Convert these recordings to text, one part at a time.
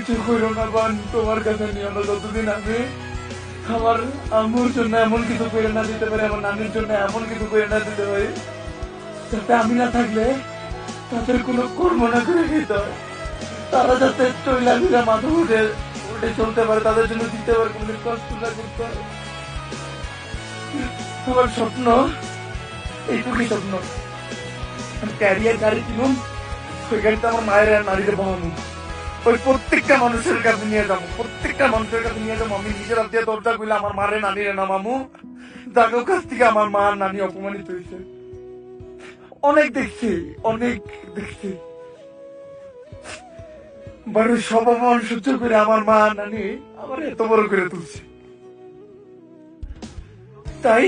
কিছু করো না বান, তোমার কাছে নিও না যতদিন আমি আমার আম্মুর জন্য এমন কিছু করে না দিতে পারি, আমার নানির জন্য এমন কিছু করে না দিতে পারি, যাতে আমি না থাকলে তাদের কোনো কর্ম না করে দিতে। হয় তারা যাতে চইলা ফিরা মাথা উঠে উঠে চলতে পারে, তাদের জন্য দিতে পারে কোনো কষ্ট না করতে হয় আমার স্বপ্ন, এইটুকুই স্বপ্ন। ক্যারিয়ার গাড়ি কিনুন গাড়িতে আমার মায়ের আর নারীদের বহানো। ওই প্রত্যেকটা মানুষের কাছে নিয়ে যাব, প্রত্যেকটা মানুষের কাছে নিয়ে যাব। আমি নিজের হাত দিয়ে দরজা করলে আমার মারে নানিরে না মামু। যাদের কাছ থেকে আমার মা নানি অপমানিত হয়েছে। অনেক দেখছি অনেক দেখছি। বাড়ি সব অপমান সহ্য করে আমার মা নানি আমার এত বড় করে তুলছে। তাই,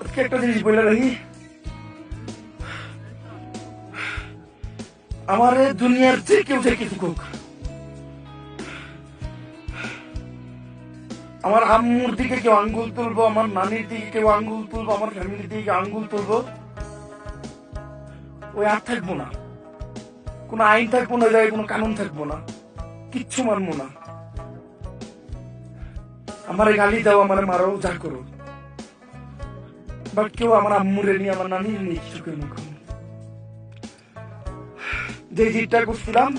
আজকে একটা জিনিস বলে রাখি। আমার দুনিয়ার যে কেউ যে কিছু হোক আমার আম্মুর দিকে কেউ আঙ্গুল তুলবো, আমার নানির দিকে কেউ আঙ্গুল তুলবো, আমার ফ্যামিলির দিকে আঙ্গুল তুলবো। ওই আর থাকব না। কোনো আইন থাকব না যায় কোনো কানুন থাকব না। কিচ্ছু মানবো না। আমার গালি দাও, আমার মারো, যা করো। বাট কেউ আমার আম্মুরে নিয়ে, আমার নানির নিয়ে কিছু কেউ করো। যে জিতটা করছিলাম,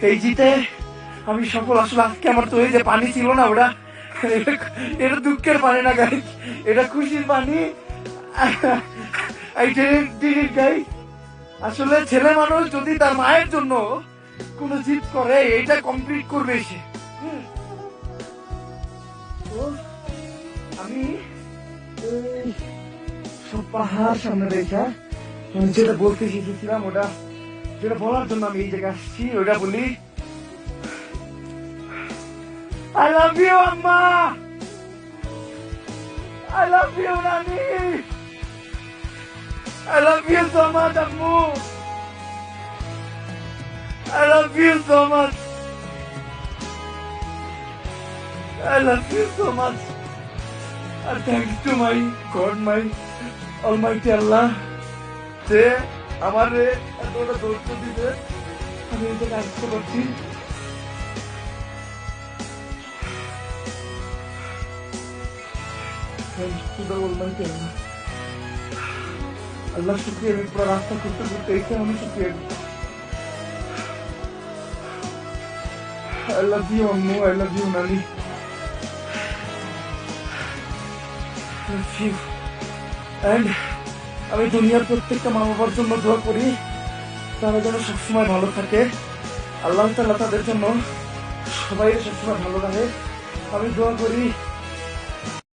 এই জিতে আমি সফল আসলে আজকে আমার তো এই যে পানি ছিল না ওটা, এটা- দুঃখের পানি না গাই এটা খুশির পানি. আসলে ছেলে মানুষ যদি তার মায়ের জন্য কোনো জিত করে এটা কমপ্লিট করবে সে। আমি সব পাহাড় সামনে রেখা যেটা বলতে শিখেছিলাম ওটা যেটা বলার জন্য আমি এই জায়গায় আসছি ওটা বলি আই লাভ ইউ আম্মা আই লাভ ইউ নানি I love you so much আম্মু I love you so much I love you so much R thanks to my God my almighty Allah যে আমার এতটা ধৈর্য দিবে আমি জায়গায় আসতে পারছি. আল্লাহ শুক্রিয়া আমি পুরো রাস্তা করতে করতে এসে আমি শুক্রিয়া I love you, Ammu. I love you, Nani. Love you. And আমি দুনিয়ার প্রত্যেকটা মা বাবার জন্য দোয়া করি, তারা যেন সবসময় ভালো থাকে। আল্লাহ তাআলা তাদের জন্য সবাই সবসময় ভালো রাখে। আমি দোয়া করি